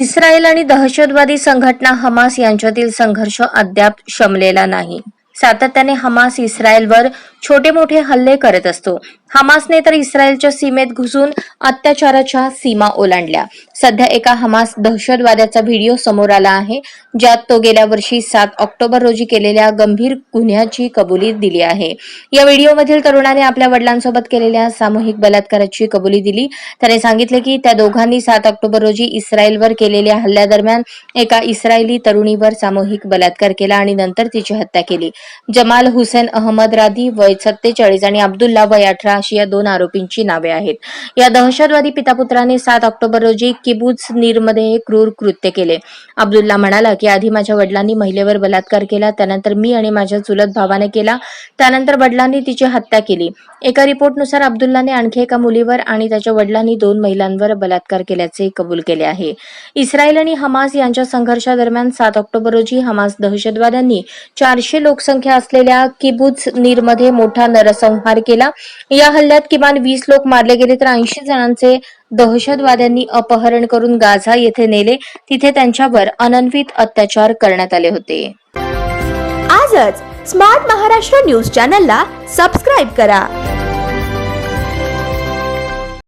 Israel आणि दहशतवादी संघटना हमास यांच्यातील संघर्ष अद्याप शमलेला नाही. सातत्याने हमास इस्रायलवर छोटे मोठे हल्ले करत असतो. हमासने तर इस्रायलच्या सीमेत घुसून अत्याचाराच्या सीमा ओलांडल्या. सध्या एका हमास दहशतवाद्याचा व्हिडिओ समोर आला आहे ज्यात तो गेल्या वर्षी सात ऑक्टोबर रोजी केलेल्या गंभीर गुन्ह्याची कबुली दिली आहे. या व्हिडिओमधील तरुणाने आपल्या वडिलांसोबत केलेल्या सामूहिक बलात्काराची कबुली दिली. त्याने सांगितले की त्या दोघांनी सात ऑक्टोबर रोजी इस्रायलवर केलेल्या हल्ल्यादरम्यान एका इस्रायली तरुणीवर सामूहिक बलात्कार केला आणि नंतर तिची हत्या केली. जमाल हुसेन अहमद राधी वय सत्तेचाळीस आणि अब्दुल्ला वय अठरा अशी या दोन आरोपींची नावे आहेत. या दहशतवादी पितापुत्राने सात ऑक्टोबर रोजी किबूज नीरमध्ये हे क्रूर कृत्य केले. अब्दुल्ला म्हणाला की आधी माझ्या वडिलांनी महिलेवर बलात्कार केला त्यानंतर मी आणि माझ्या चुलत भावाने केला त्यानंतर वडिलांनी तिची हत्या केली. एका रिपोर्टनुसार अब्दुल्लाने आणखी एका मुलीवर आणि त्याच्या वडिलांनी दोन महिलांवर बलात्कार केल्याचे कबूल केले आहे. इस्रायल आणि हमास यांच्या संघर्षादरम्यान सात ऑक्टोबर रोजी हमास दहशतवाद्यांनी चारशे लोकसंख्या असलेल्या किबूज नीरमध्ये मोठा नरसंहार केला. या हल्ल्यात किमान वीस लोक मारले गेले तर ऐंशी जणांचे दहशतवाद्यांनी अपहरण करून गाझा येथे नेले. तिथे त्यांच्यावर अनन्वित अत्याचार करण्यात आले होते. आजच स्मार्ट महाराष्ट्र न्यूज चॅनलला सबस्क्राईब करा.